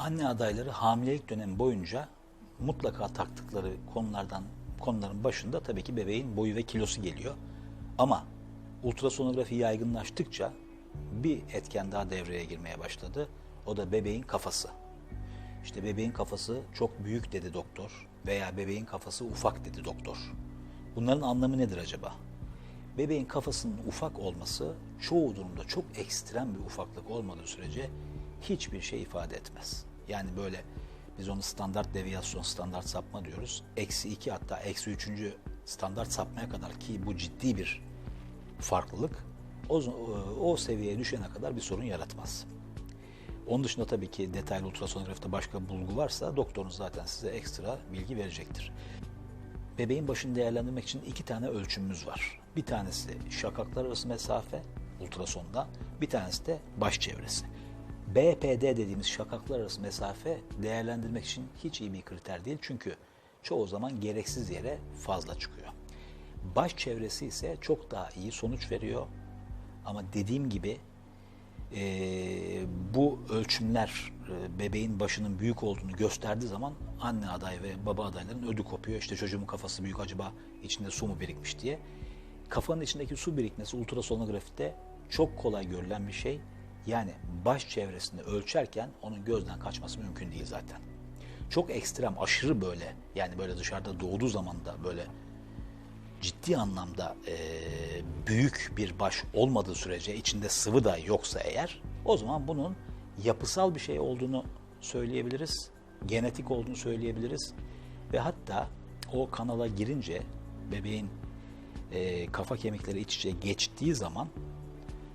Anne adayları hamilelik dönemi boyunca mutlaka taktıkları konulardan konuların başında tabii ki bebeğin boyu ve kilosu geliyor. Ama ultrasonografi yaygınlaştıkça bir etken daha devreye girmeye başladı. O da bebeğin kafası. İşte bebeğin kafası çok büyük dedi doktor veya bebeğin kafası ufak dedi doktor. Bunların anlamı nedir acaba? Bebeğin kafasının ufak olması çoğu durumda çok ekstrem bir ufaklık olmadığı sürece hiçbir şey ifade etmez. Yani böyle biz onu standart deviyasyon, standart sapma diyoruz. Eksi iki hatta eksi üçüncü standart sapmaya kadar ki bu ciddi bir farklılık o, o seviyeye düşene kadar bir sorun yaratmaz. Onun dışında tabii ki detaylı ultrasonografide başka bulgu varsa doktorunuz zaten size ekstra bilgi verecektir. Bebeğin başını değerlendirmek için iki tane ölçümümüz var. Bir tanesi şakaklar arası mesafe ultrasonda, bir tanesi de baş çevresi. BPD dediğimiz şakaklar arası mesafe değerlendirmek için hiç iyi bir kriter değil. Çünkü çoğu zaman gereksiz yere fazla çıkıyor. Baş çevresi ise çok daha iyi sonuç veriyor. Ama dediğim gibi e, bu ölçümler e, bebeğin başının büyük olduğunu gösterdiği zaman anne aday ve baba adayların ödü kopuyor. İşte çocuğumun kafası büyük acaba içinde su mu birikmiş diye. Kafanın içindeki su birikmesi ultrasonografide çok kolay görülen bir şey. Yani baş çevresini ölçerken onun gözden kaçması mümkün değil zaten. Çok ekstrem, aşırı böyle yani böyle dışarıda doğduğu zaman da böyle ciddi anlamda e, büyük bir baş olmadığı sürece içinde sıvı da yoksa eğer o zaman bunun yapısal bir şey olduğunu söyleyebiliriz. Genetik olduğunu söyleyebiliriz. Ve hatta o kanala girince bebeğin e, kafa kemikleri iç içe geçtiği zaman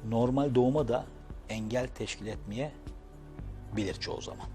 normal doğuma da engel teşkil etmeye bilir çoğu zaman.